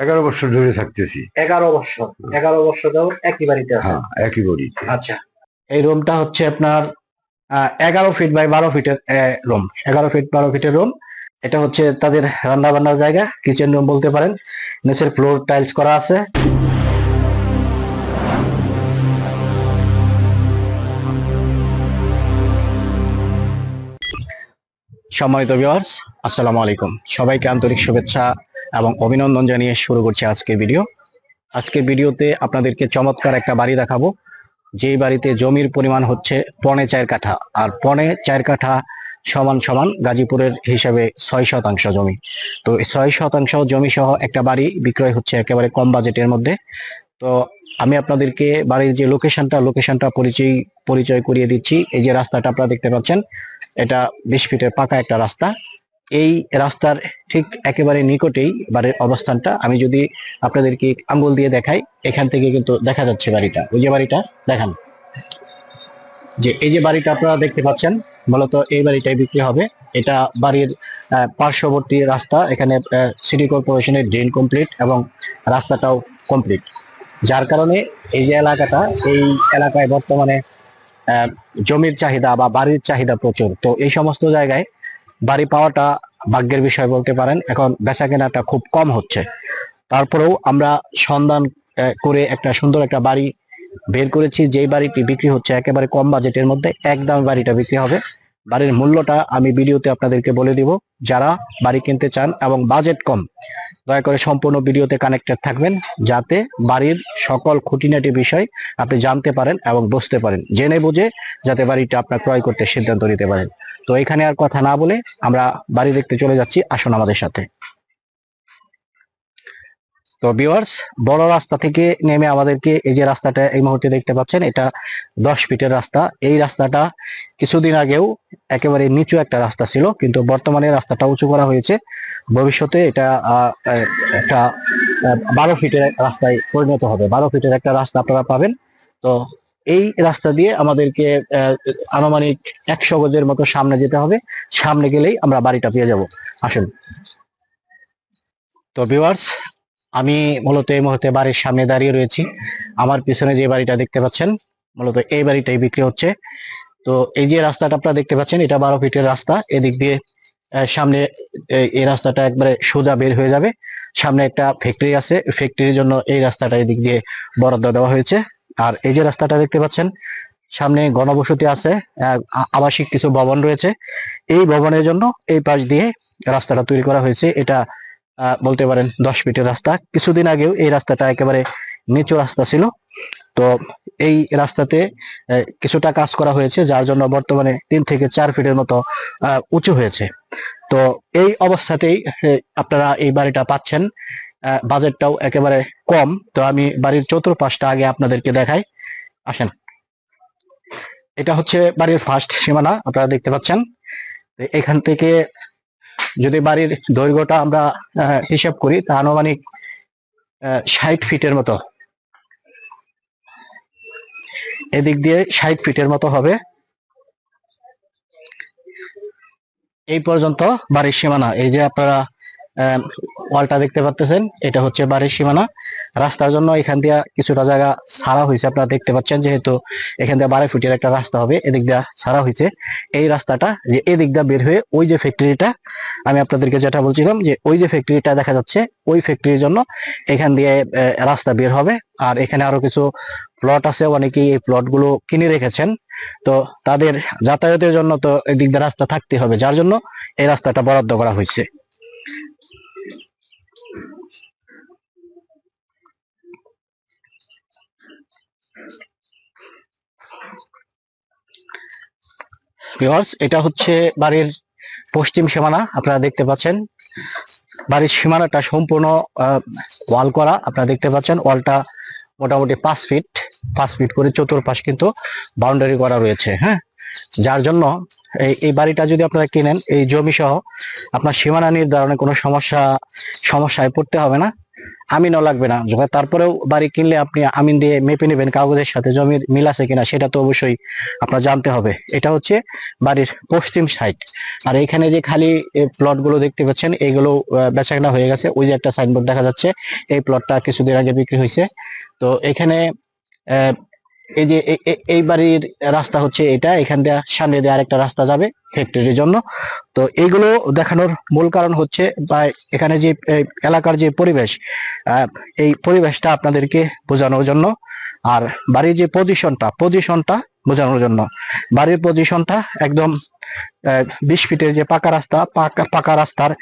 এগারো বছর ধরে থাকতেছি। এগারো বছর এগারো বছর ধরে একই বাড়িতে আছে হ্যাঁ একই বাড়ি। আচ্ছা এই রুমটা হচ্ছে আপনার এগারো ফিট বাই বারো ফিটের রুম এগারো ফিট বারো ফিটের রুম এটা হচ্ছে তাদের রান্না বান্নার জায়গা কিচেন রুম বলতে পারেন। নিচের ফ্লোর টাইলস করা আছে। সম্মানিত ভিউয়ার্স আসসালামু আলাইকুম। সবাইকে আন্তরিক শুভেচ্ছা এবং অভিনন্দন জানিয়ে শুরু করছি আজকের ভিডিও আজকের ভিডিওতে আপনাদেরকে চমৎকার একটা বাড়ি দেখাবো। যেই বাড়িতে জমির পরিমাণ হচ্ছে পনে চার কাঠা। আর পনে চার কাঠা সমান সমান গাজীপুরের হিসাবে ছয় শতাংশ জমি। তো ছয় শতাংশ জমি সহ একটা বাড়ি বিক্রয় হচ্ছে একেবারে কম বাজেটের মধ্যে। তো আমি আপনাদেরকে বাড়ির যে লোকেশনটা লোকেশনটা পরিচয় পরিচয় করিয়ে দিচ্ছি। এই যে রাস্তাটা আপনারা দেখতে পাচ্ছেন, এটা বিশ ফিটের পাকা একটা রাস্তা। এই রাস্তার ঠিক একেবারে নিকটেই বাড়ির অবস্থানটা। আমি যদি আপনাদেরকে আঙ্গুল দিয়ে দেখাই, এখান থেকে কিন্তু দেখা যাচ্ছে বাড়িটা। ওই যে বাড়িটা, দেখান। যে এই যে বাড়িটা আপনারা দেখতে পাচ্ছেন, মূলত এই বাড়িটাই বিক্রি হবে। এটা বাড়ির পার্শ্ববর্তী রাস্তা। এখানে সিটি কর্পোরেশনের ড্রেন কমপ্লিট এবং রাস্তাটাও কমপ্লিট যার কারণে এই যে এলাকাটা, এই এলাকায় বর্তমানে জমির চাহিদা বা বাড়ির চাহিদা প্রচুর। তো এই সমস্ত জায়গায় বাড়ি পাওয়াটা ভাগ্যের বিষয় বলতে পারেন। এখন বেচা কেনাটা খুব কম হচ্ছে। তারপরেও আমরা সন্ধান করে একটা সুন্দর একটা বাড়ি বের করেছি। যেই বাড়িটি বিক্রি হচ্ছে একেবারে কম বাজেটের মধ্যে, একদম বাড়িটা বিক্রি হবে। বাড়ির মূল্যটা আমি ভিডিওতে আপনাদেরকে বলে দিব। যারা বাড়ি কিনতে চান এবং বাজেট কম, দয়া করে সম্পূর্ণ ভিডিওতে কানেক্টেড থাকবেন যাতে বাড়ির সকল খুঁটিনাটি বিষয় আপনি জানতে পারেন এবং বুঝতে পারেন, জেনে বুঝে যাতে বাড়িটা আপনার ক্রয় করতে সিদ্ধান্ত নিতে পারেন। তো এখানে আর কথা না বলে আমরা বাড়ি দেখতে চলে যাচ্ছি। আসুন আমাদের সাথে। তো ভিউয়ার্স বড় রাস্তা থেকে নেমে আমাদেরকে এই যে রাস্তাটা এই মুহূর্তে দেখতে পাচ্ছেন, এটা দশ ফিটের রাস্তা। এই রাস্তাটা কিছুদিন আগেও একেবারে নিচু একটা রাস্তা ছিল, কিন্তু বর্তমানে রাস্তাটা উঁচু করা হয়েছে। ভবিষ্যতে এটা একটা বারো ফিটের রাস্তায় পরিণত হবে। বারো ফিটের একটা রাস্তা আপনারা পাবেন। তো এই রাস্তা দিয়ে আমাদেরকে আনুমানিক একশো গজের মতো সামনে যেতে হবে। সামনে গেলেই আমরা বাড়িটা পেয়ে যাব। আসুন। তো ভিউয়ার্স আমি মূলত এই মুহূর্তে বাড়ির সামনে দাঁড়িয়ে রয়েছি। আমার পিছনে যে বাড়িটা দেখতে পাচ্ছেন, মূলত এই বাড়িটাই বিক্রি হচ্ছে। তো এই যে রাস্তাটা আপনারা দেখতে পাচ্ছেন, এটা বারো ফিটের রাস্তা। এদিক দিয়ে সামনে এই- রাস্তাটা একবারে সোজা বের হয়ে যাবে। সামনে একটা ফ্যাক্টরি আছে। ফ্যাক্টরির জন্য এই রাস্তাটা এদিক দিয়ে বরাদ্দ দেওয়া হয়েছে। আর এই যে রাস্তাটা দেখতে পাচ্ছেন, সামনে গণবসতি আছে আবাসিক কিছু ভবন রয়েছে। এই ভবনের জন্য এই পাশ দিয়ে রাস্তাটা তৈরি করা হয়েছে। এটা বলতে পারেন দশ ফিটের রাস্তা। কিছুদিন আগেও এই রাস্তাটা একেবারে নিচু রাস্তা ছিল। তো এই রাস্তাতে কিছুটা কাজ করা হয়েছে, যার জন্য বর্তমানে তিন থেকে চার ফিটের মতো উঁচু হয়েছে। তো এই অবস্থাতেই আপনারা এই বাড়িটা পাচ্ছেন। বাজেটটাও একেবারে কম। তো আমি বাড়ির চতুর্পাশটা আগে আপনাদেরকে দেখাই। আসেন। এটা হচ্ছে বাড়ির ফার্স্ট সীমানা, আপনারা দেখতে পাচ্ছেন। এখান থেকে যদি বাড়ির দৈর্ঘ্যটা আমরা হিসাব করি, তা আনুমানিক ষাট ফিটের মতো। এদিক দিয়ে ষাট ফিটের মতো হবে। এই পর্যন্ত বাড়ির সীমানা। এই যে আপনারা ওয়ালটা দেখতে পাচ্ছেন এটা হচ্ছে বাড়ির সীমানা। রাস্তার জন্য এখান দিয়ে কিছুটা জায়গা ছাড়া হয়েছে, আপনারা দেখতে পাচ্ছেন, যেহেতু এখান দিয়ে বারো ফিটের একটা রাস্তা হবে, এদিক দিয়ে ছাড়া হয়েছে। এই রাস্তাটা যে এদিক দিয়ে বের হয়ে ওই যে ফ্যাক্টরিটা আমি আপনাদেরকে যেটা বলছিলাম যে ওই যে ফ্যাক্টরিটা দেখা যাচ্ছে, ওই ফ্যাক্টরির জন্য এখান দিয়ে রাস্তা বের হবে। আর এখানে আরও কিছু প্লট আছে, অনেকেই এই প্লটগুলো কিনে রেখেছেন। তো তাদের যাতায়াতের জন্য তো এদিক দিয়ে রাস্তা থাকতে হবে, যার জন্য এই রাস্তাটা বরাদ্দ করা হয়েছে। ভিউয়ার্স এটা হচ্ছে বাড়ির পশ্চিম সীমানা, আপনারা দেখতে পাচ্ছেন। বাড়ির সীমানাটা সম্পূর্ণ ওয়াল করা, আপনারা দেখতে পাচ্ছেন। ওয়ালটা মোটামুটি পাঁচ ফিট পাঁচ ফিট করে চতুর্পাশ কিন্তু বাউন্ডারি করা রয়েছে হ্যাঁ? যার জন্য এই এই বাড়িটা যদি আপনারা কিনেন, এই জমি সহ আপনার সীমানা নির্ধারণে কোনো সমস্যা, সমস্যায় পড়তে হবে না। আমিনও লাগবে না। তারপরেও বাড়ি কিনলে আপনি আমিন দিয়ে মেপে নেবেন কাগজের সাথে জমির মিল আছে কিনা, সেটা তো অবশ্যই আপনার জানতে হবে। এটা হচ্ছে বাড়ির পশ্চিম সাইড আর এখানে যে খালি প্লটগুলো দেখতে পাচ্ছেন, এগুলো বেচাকেনা হয়ে গেছে। ওই যে একটা সাইনবোর্ড দেখা যাচ্ছে, এই প্লটটা কিছুদিন আগে বিক্রি হয়েছে। তো এখানে এই যে এই বাড়ির রাস্তা হচ্ছে এটা, এখান দিয়ে সামনে দিয়ে আরেকটা রাস্তা যাবে ফ্যাক্টরির জন্য। তো এইগুলো দেখানোর মূল কারণ হচ্ছে বা এখানে যে এলাকার যে পরিবেশ এই পরিবেশটা আপনাদেরকে বোঝানোর জন্য আর বাড়ির যে পজিশনটা পজিশনটা বোঝানোর জন্য। বাড়ির পজিশনটা একদম বিশ ফিটের যে পাকা রাস্তা, পাকা পাকা রাস্তার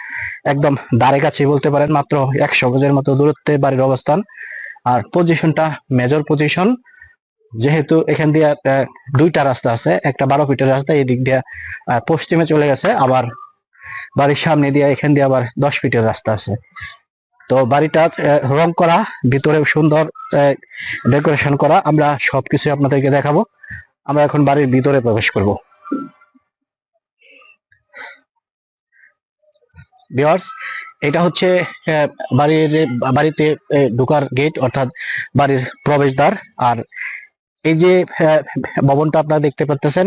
একদম দাঁড়ে কাছে বলতে পারেন, মাত্র একশো গজের মতো দূরত্বে বাড়ির অবস্থান। আর পজিশনটা মেজর পজিশন যেহেতু এখান দিয়ে দুইটা রাস্তা আছে, একটা বারো ফিটের রাস্তা এই দিক দিয়ে পশ্চিমে চলে গেছে, আবার বাড়ির সামনে দিয়ে এখান দিয়ে আবার দশ ফিটের রাস্তা আছে। তো বাড়িটা রং করা ভিতরে সুন্দর ডেকোরেশন করা, আমরা সবকিছু আপনাদেরকে দেখাবো। আমরা এখন বাড়ির ভিতরে প্রবেশ করব। এটা হচ্ছে বাড়ির, বাড়িতে ঢোকার গেট অর্থাৎ বাড়ির প্রবেশদ্বার, আর এই যে ভবনটা আপনারা দেখতে পাচ্ছেন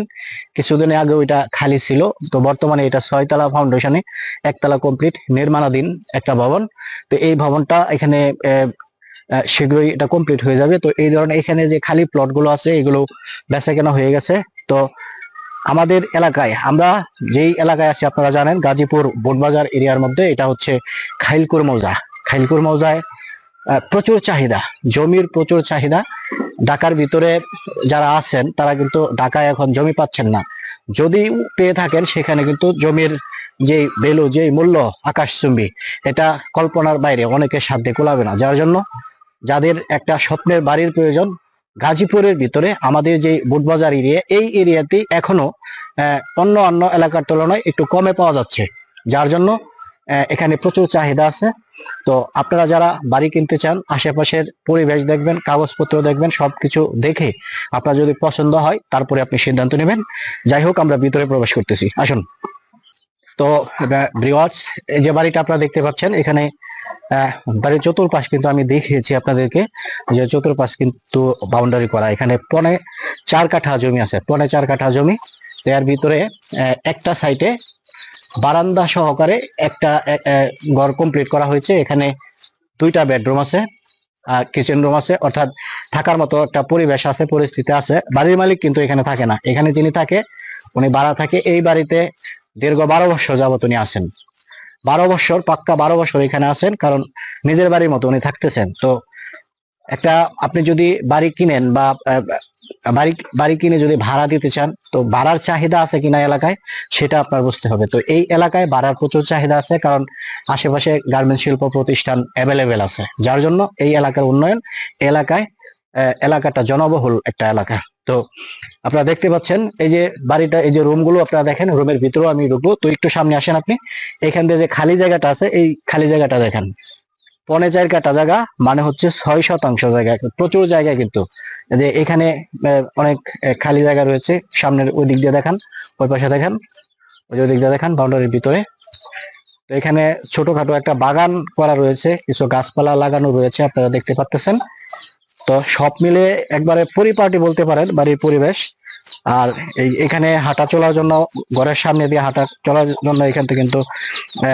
কিছুদিন আগে ওইটা খালি ছিল। তো বর্তমানে এটা ছয়তলা ফাউন্ডেশনে একতলা কমপ্লিট নির্মাণাধীন একটা ভবন। তো এই ভবনটা এখানে শীঘ্রই এটা কমপ্লিট হয়ে যাবে। তো এই ধরনের এখানে যে খালি প্লটগুলো আছে, এগুলো বেচা কেনা হয়ে গেছে। তো আমাদের এলাকায়, আমরা যেই এলাকায় আছি, আপনারা জানেন, গাজীপুর বোটবাজার এরিয়ার মধ্যে এটা হচ্ছে খাইলকুর মৌজা। খাইলকুর মৌজায় প্রচুর চাহিদা, জমির প্রচুর চাহিদা। ঢাকার ভিতরে যারা আছেন, তারা কিন্তু ঢাকায় এখন জমি পাচ্ছেন না। যদি পেয়ে থাকেন, সেখানে কিন্তু জমির যে ভ্যালু যে মূল্য, আকাশচুম্বী, এটা কল্পনার বাইরে অনেকের সাধ্যে কোলাবে না। যার জন্য যাদের একটা স্বপ্নের বাড়ির প্রয়োজন, গাজীপুরের ভিতরে আমাদের যে বুটবাজার এরিয়া এই এরিয়াতে এখনও অন্য অন্য এলাকার তুলনায় একটু কমে পাওয়া যাচ্ছে। যার জন্য এখানে প্রচুর চাহিদা আছে। তো আপনারা যারা বাড়ি কিনতে চান, আশেপাশের পরিবেশ দেখবেন, কাগজপত্র দেখবেন, সবকিছু দেখে আপনার যদি পছন্দ হয়, তারপরে আপনি সিদ্ধান্ত নেবেন। যাই হোক, আমরা ভিতরে প্রবেশ করতেছি। আসুন। তো ব্রিওয়ার্স এই যে বাড়িটা আপনারা দেখতে পাচ্ছেন, এখানে বাড়ির চতুর্পাশ কিন্তু আমি দেখিয়েছি আপনাদেরকে, যে চতুর্পাশ কিন্তু বাউন্ডারি করা। এখানে পনে চার কাঠা জমি আছে, পনে চার কাঠা জমি। এর ভিতরে একটা সাইটে বারান্দা সহকারে একটা ঘর কমপ্লিট করা হয়েছে। এখানে দুইটা বেডরুম আছে কিচেন রুম আছে। অর্থাৎ থাকার মতো একটা পরিবেশ আছে, পরিস্থিতি আছে। বাড়ির মালিক কিন্তু এখানে থাকে না। এখানে যিনি থাকে, উনি ভাড়া থাকে। এই বাড়িতে দীর্ঘ বারো বছর যাবত উনি আসেন বারো বছর, পাক্কা বারো বছর এখানে আছেন, কারণ নিজের বাড়ির মতো উনি থাকতেছেন। তো একটা আপনি যদি বাড়ি কিনেন বা বাড়ি বাড়ি কিনে যদি ভাড়া দিতে চান, তো ভাড়ার চাহিদা আছে কিনা এলাকায়, সেটা আপনার বুঝতে হবে। তো এই এলাকায় ভাড়ার প্রচুর চাহিদা আছে, কারণ আশেপাশে গার্মেন্ট শিল্প প্রতিষ্ঠান অ্যাভেলেবেল আছে। যার জন্য এই এলাকার উন্নয়ন এলাকায় এলাকাটা জনবহুল একটা এলাকা। তো আপনারা দেখতে পাচ্ছেন, এই যে বাড়িটা, এই যে রুমগুলো আপনারা দেখেন রুমের ভিতরেও আমি ঢুকবো। তো একটু সামনে আসেন আপনি। এখান দিয়ে যে খালি জায়গাটা আছে, এই খালি জায়গাটা দেখেন। পনে চার কাটা জায়গা মানে হচ্ছে ছয় শতাংশ জায়গা, প্রচুর জায়গা কিন্তু। যে এখানে অনেক খালি জায়গা রয়েছে, সামনের ওই দিক দিয়ে দেখান, ওই পাশে দেখান, ওই ওই দিক দিয়ে দেখান, বাউন্ডারির ভিতরে। তো এখানে ছোটখাটো একটা বাগান করা রয়েছে, কিছু গাছপালা লাগানো রয়েছে, আপনারা দেখতে পাচ্ছেন তো সব মিলে একবারে পরিপাটি বলতে পারেন, বাড়ির পরিবেশ। আর এখানে হাঁটা চলার জন্য, ঘরের সামনে দিয়ে হাঁটা চলার জন্য এখান থেকে কিন্তু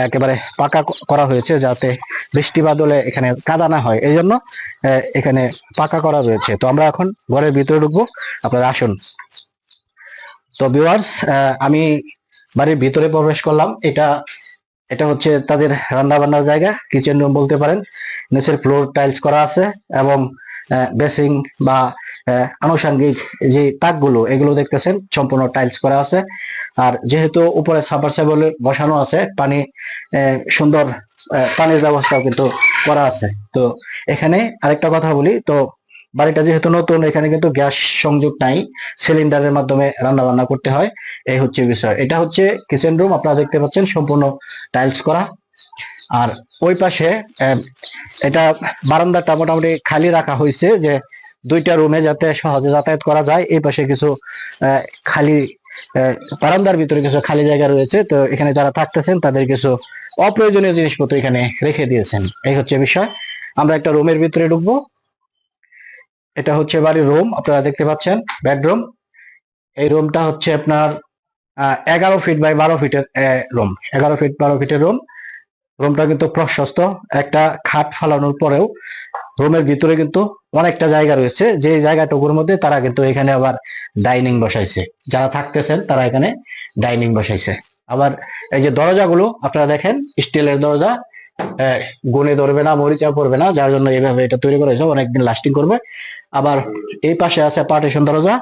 একেবারে পাকা করা হয়েছে যাতে বৃষ্টি বাদলে এখানে কাদা না হয়। এই জন্য এখানে পাকা করা রয়েছে তো আমরা এখন ঘরের ভিতরে ঢুকবো। আপনারা আসুন। তো ভিউয়ার্স আমি বাড়ির ভিতরে প্রবেশ করলাম। এটা এটা হচ্ছে তাদের রান্না বান্নার জায়গা। কিচেন রুম বলতে পারেন। নিচের ফ্লোর টাইলস করা আছে এবং বেসিং বা আনুষঙ্গিক যে তাকগুলো, এগুলো দেখতেছেন, সম্পূর্ণ টাইলস করা আছে। আর যেহেতু উপরে সাবমার্সিবল বসানো আছে, পানি সুন্দর পানির ব্যবস্থাও কিন্তু করা আছে। তো এখানে আরেকটা কথা বলি, তো বাড়িটা যেহেতু নতুন, এখানে কিন্তু গ্যাস সংযোগ নাই, সিলিন্ডারের মাধ্যমে রান্না বান্না করতে হয়, এই হচ্ছে বিষয়। এটা হচ্ছে কিচেন রুম আপনারা দেখতে পাচ্ছেন, সম্পূর্ণ টাইলস করা। আর ওই পাশে এটা বারান্দাটা মোটামুটি খালি রাখা হয়েছে যে দুইটা রুমে যাতে সহজে যাতায়াত করা যায়। এই পাশে কিছু খালি বারান্দার ভিতরে কিছু খালি জায়গা রয়েছে। তো এখানে যারা থাকতেছেন, তাদের কিছু অপ্রয়োজনীয় জিনিসপত্র এখানে রেখে দিয়েছেন। এই হচ্ছে বিষয়। আমরা একটা রুমের ভিতরে ঢুকবো। এটা হচ্ছে বাড়ির রুম, আপনারা দেখতে পাচ্ছেন, বেডরুম। এই রুমটা হচ্ছে আপনার এগারো ফিট বাই বারো ফিটের রুম। এগারো ফিট বারো ফিটের রুম। রুমটা কিন্তু প্রশস্ত। একটা খাট ফালানোর পরেও রুমের ভিতরে কিন্তু অনেকটা জায়গা রয়েছে। যে জায়গাটুকুর মধ্যে তারা কিন্তু এখানে আবার ডাইনিং বসাইছে। যারা থাকতেছেন তারা এখানে ডাইনিং বসাইছে। আবার এই যে দরজাগুলো, আপনারা দেখেন, স্টিলের দরজা গুনে ধরবে না, মরিচা পড়বে না, যার জন্য এইভাবে এটা তৈরি করা হয়েছে, অনেকদিন লাস্টিং করবে। আবার এই পাশে আছে পার্টিশন দরজা,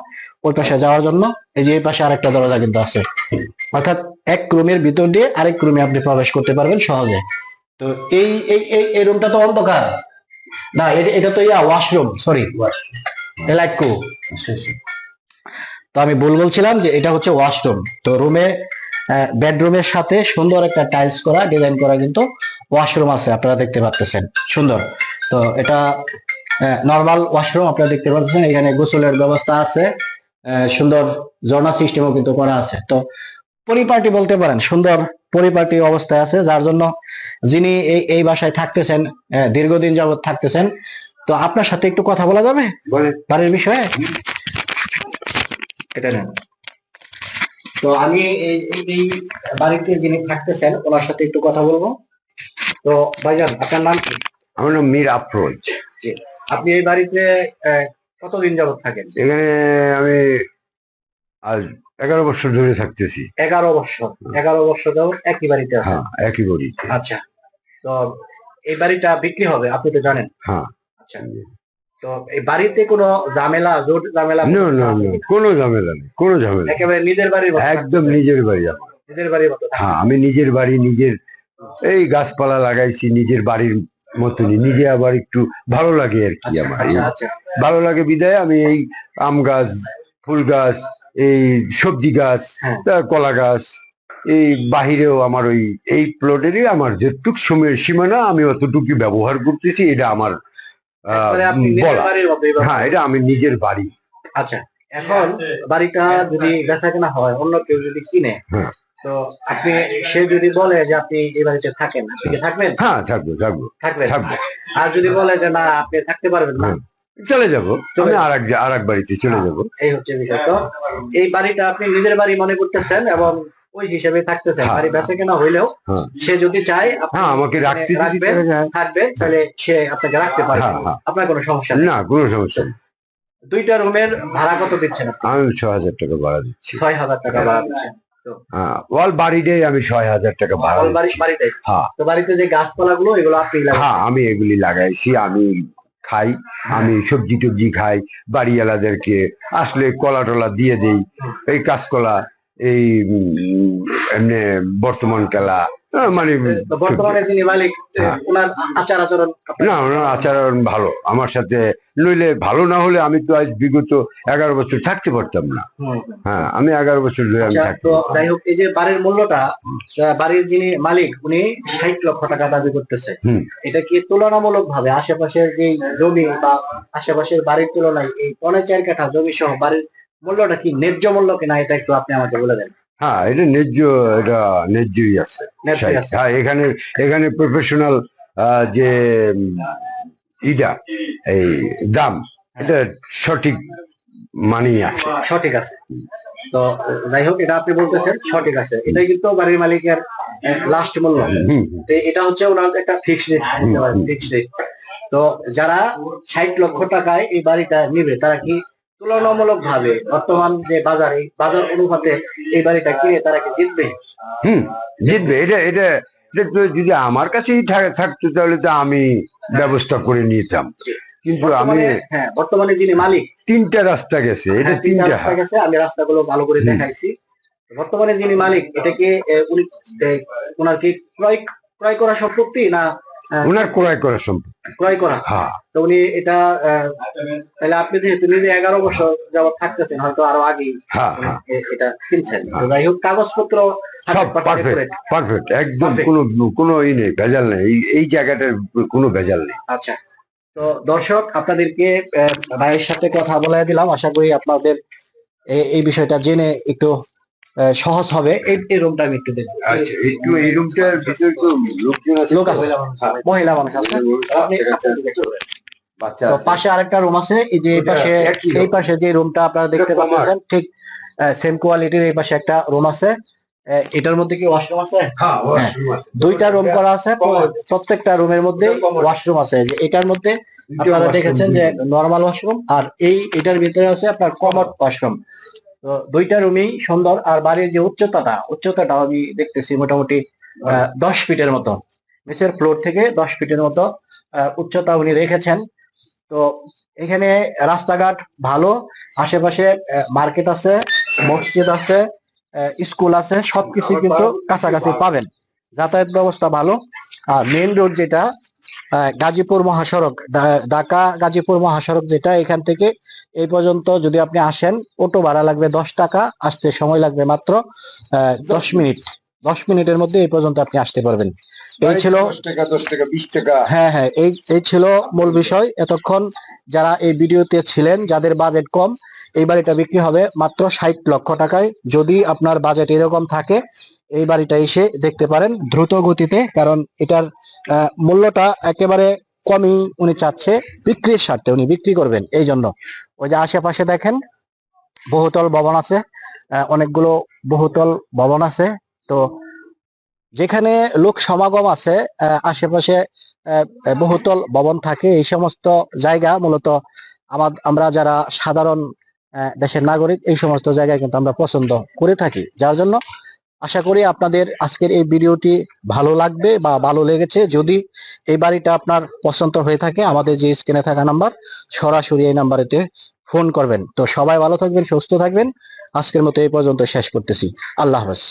ওই পাশে যাওয়ার জন্য, এই যে এই পাশে আরেকটা দরজা কিন্তু আছে। অর্থাৎ এক রুমের ভিতর দিয়ে আরেক রুমে আপনি প্রবেশ করতে পারবেন সহজে। তো এই এই এই রুমটা তো অন্ধকার। না, এটা এটা তো ইয়া ওয়াশরুম সরি এলাইকো তো আমি ভুল বলছিলাম যে এটা হচ্ছে ওয়াশরুম তো রুমে বেডরুমের সাথে সুন্দর একটা টাইলস করা ডিজাইন করা কিন্তু ওয়াশরুম আছে আপনারা দেখতে পাচ্ছেন সুন্দর। তো এটা নর্মাল ওয়াশরুম আপনারা দেখতে পাচ্ছেন এখানে গোসলের ব্যবস্থা আছে। সুন্দর ঝর্ণা সিস্টেমও কিন্তু করা আছে। তো পরিপাটি বলতে পারেন সুন্দর পরিপাটি অবস্থায় আছে যার জন্য যিনি এই এই বাসায় থাকতেছেন দীর্ঘদিন যাবত থাকতেছেন তো আপনার সাথে একটু কথা বলা যাবে? বাড়ির বিষয়ে? এটা নেন। তো আমি এই বাড়িতে যিনি থাকতেছেন ওনার সাথে একটু কথা বলব। তো ভাইজান আপনার নাম কি? আমার নাম মীর আফরোজ। আপনি এই বাড়িতে কতদিন যাবত থাকেন? এখানে আমি আজ এগারো বছর ধরে থাকতেছি। এগারো বছর এগারো বছর যাবত একই বাড়িতে আছেন? হ্যাঁ একই বাড়ি আচ্ছা তো এই বাড়িটা বিক্রি হবে আপনি তো জানেন। হ্যাঁ। আচ্ছা তো এই বাড়িতে কোনো ঝামেলা জোট ঝামেলা না না না কোনো ঝামেলা নেই কোনো ঝামেলা একেবারে নিজের বাড়ির একদম নিজের বাড়ি আমার। নিজের বাড়ির মতো হ্যাঁ আমি নিজের বাড়ি নিজের এই গাছপালা লাগাইছি নিজের বাড়ির মতনই। নিজে আবার একটু ভালো লাগে আর কি আচ্ছা, আমার। আচ্ছা আচ্ছা ভালো লাগে বিদায় আমি এই আম গাছ ফুল গাছ এই সবজি গাছ হ্যাঁ। কলা গাছ এই বাহিরেও আমার ওই এই প্লটেরই আমার যেটুক সময়ের সীমানা আমি অতটুকু ব্যবহার করতেছি এটা আমার বলা। ব্যবহার হ্যাঁ এটা আমি নিজের বাড়ি। আচ্ছা এখন বাড়িটা যদি বেচা কেনা হয় অন্য কেউ যদি কিনে হ্যাঁ। তো আপনি সে যদি বলে যে আপনি এই বাড়িতে থাকেন আপনি কি থাকবেন? হ্যাঁ থাকব থাকব। থাকবেন? থাকব। আর যদি বলে যে না আপনি থাকতে পারবেন না? হ্যাঁ। চলে যাব। যাব। আর এক আর এক বাড়িতে চলে যাব। এই হচ্ছে বিষয়। তো এই বাড়িটা আপনি নিজের বাড়ি মনে করতেছেন এবং ওই হিসেবে থাকতেছেন। হ্যাঁ। বাড়ি বেচা কেনা হইলেও হ্যাঁ। সে যদি চায় হ্যাঁ আমাকে রাখতে যদি রাখবেন থাকবেন তাহলে সে আপনাকে রাখতে পারবে। হ্যাঁ, হ্যাঁ। আপনার কোনো সমস্যা নেই। না কোনো সমস্যা নেই। দুইটা রুমের ভাড়া কত দিচ্ছেন আপনি? আমি ছ হাজার টাকা ভাড়া দিচ্ছি। ছয় হাজার টাকা ভাড়া দিচ্ছেন। হ্যাঁ বাড়িটাই আমি ছয় হাজার টাকা ভাড়া হ্যাঁ। তো বাড়িতে যে গাছপালা গুলো এগুলো আপনি। হ্যাঁ আমি এগুলি লাগাইছি আমি খাই আমি সবজি টবজি খাই বাড়িওয়ালাদেরকে আসলে কলা টলা দিয়ে দেই এই কাঁচকলা এই এমনি বর্তমান খেলা মানে বর্তমানে যিনি মালিক হ্যাঁ। ওনার আচার আচরণ না ওনার আচরণ ভালো। আমার সাথে নইলে ভালো না হলে আমি তো আজ বিগত এগারো বছর থাকতে পারতাম না। হ্যাঁ আমি এগারো বছর ধরে আমি আচ্ছা, থাকতে তো যাই হোক এই যে বাড়ির মূল্যটা বাড়ির যিনি মালিক উনি ষাট লক্ষ টাকা দাবি করতেছে। এটা কি তুলনামূলক ভাবে আশেপাশের যে জমি বা আশেপাশের বাড়ির তুলনায় এই পনেরো চার কাঠা জমি সহ বাড়ির মূল্যটা কি? ন্যায্য মূল্য কিনা এটা একটু আপনি আমাকে বলে দেন। হ্যাঁ এটা ন্যায্য এটা ন্যায্যই আছে। হ্যাঁ এখানে এখানে প্রফেশনাল যে ইটা এই দাম এটা সঠিক মানেই আছে। সঠিক আছে। তো যাই হোক এটা আপনি বলতেছেন সঠিক আছে। এটাই কিন্তু বাড়ির মালিকের লাস্ট মূল্য। এটা হচ্ছে ওনার একটা ফিক্সড রেট ফিক্সড রেট তো যারা ষাট লক্ষ টাকায় এই বাড়িটা নিবে তারা কি তুলনামূলক ভাবে বর্তমান যে বাজার বাজার অনুপাতে এই বাড়িটা কিনে তারা কি জিতবে? হুম জিতবে। এটা এটা এটা তো যদি আমার কাছেই থাকতো তাহলে তো আমি ব্যবস্থা করে নিতাম। কিন্তু আমি বর্তমানে হ্যাঁ বর্তমানে যিনি মালিক তিনটা রাস্তা গেছে। এটা হ্যাঁ, তিনটা তিনটা রাস্তা গেছে আমি রাস্তাগুলো ভালো করে দেখাইছি। বর্তমানে যিনি মালিক এটাকে উনি ওনার কি ক্রয় ক্রয় করা সম্পত্তি না ওনার ক্রয় করা সম্ভব ক্রয় করা। হ্যাঁ। তো উনি এটা তাহলে আপনি যেহেতু নিজে এগারো বছর যাবত থাকতেছেন হয়তো আরও আগেই হ্যাঁ হ্যাঁ। এটা কিনছেন। যাই হোক কাগজপত্র সব 100% পারফেক্ট পারফেক্ট একদম কোনো কোনো ই নেই ভেজাল নেই। এই- জায়গাটার কোনো ভেজাল নেই। আচ্ছা। তো দর্শক আপনাদেরকে ভাইয়ের সাথে কথা বলে দিলাম। আশা করি আপনাদের এই বিষয়টা জেনে একটু সহজ হবে। এই রুমটা আমি একটু দেখব আচ্ছা একটু এই রুমটার ভিতরে তো লোক আছে। হ্যাঁ। মহিলা মানুষ আছে। পাশে আরেকটা রুম আছে। এই যে এই পাশে এই পাশে যে রুমটা আপনারা দেখতে পাচ্ছেন ঠিক সেম কোয়ালিটির এই পাশে একটা রুম আছে। এটার মধ্যে কি ওয়াশরুম আছে? হ্যাঁ আছে। দুইটা রুম করা আছে। প্রত্যেকটা রুমের মধ্যে ওয়াশরুম আছে। যে এটার মধ্যে আপনারা দেখেছেন যে নরমাল ওয়াশরুম আর এই এটার ভিতরে আছে আপনার কমন ওয়াশরুম তো দুইটা রুমই সুন্দর আর বাড়ির যে উচ্চতাটা উচ্চতাটা আমি দেখতেছি মোটামুটি দশ ফিটের মতো। নিচের ফ্লোর থেকে দশ ফিটের মতো উচ্চতা উনি রেখেছেন। তো এখানে রাস্তাঘাট ভালো আশেপাশে মার্কেট আছে মসজিদ আছে স্কুল আছে সবকিছু কিন্তু কাছাকাছি পাবেন। যাতায়াত ব্যবস্থা ভালো। আর মেইন রোড যেটা আহ, গাজীপুর মহাসড়ক ঢাকা গাজীপুর মহাসড়ক যেটা এখান থেকে এই পর্যন্ত যদি আপনি আসেন অটো ভাড়া লাগবে দশ টাকা আসতে সময় লাগবে মাত্র দশ মিনিট। দশ মিনিটের মধ্যে এই পর্যন্ত আপনি আসতে পারবেন। এই ছিল টাকা দশ টাকা বিশ টাকা। হ্যাঁ হ্যাঁ এই এই ছিল মূল বিষয়। এতক্ষণ যারা এই ভিডিওতে ছিলেন যাদের বাজেট কম এই বাড়িটা বিক্রি হবে মাত্র ষাট লক্ষ টাকায়। যদি আপনার বাজেট এরকম থাকে এই বাড়িটা এসে দেখতে পারেন দ্রুত গতিতে কারণ এটার মূল্যটা একেবারে কমই উনি চাচ্ছে বিক্রির স্বার্থে উনি বিক্রি করবেন এই জন্য ওই যে আশেপাশে দেখেন, বহুতল ভবন আছে অনেকগুলো বহুতল ভবন আছে। তো যেখানে লোক সমাগম আছে আশেপাশে বহুতল ভবন থাকে, এই সমস্ত জায়গা মূলত আমা- আমরা যারা সাধারণ দেশের নাগরিক, এই সমস্ত জায়গায় কিন্তু আমরা পছন্দ করে থাকি। যার জন্য আশা করি আপনাদের আজকের এই ভিডিওটি ভালো লাগবে বা ভালো লেগেছে। যদি এই বাড়িটা আপনার পছন্দ হয়ে থাকে, আমাদের যে স্ক্রিনে থাকা নাম্বার, সরাসরি এই নাম্বারেতে ফোন করবেন। তো সবাই ভালো থাকবেন, সুস্থ থাকবেন। আজকের মতো এই পর্যন্ত শেষ করতেছি। আল্লাহ হাফেজ।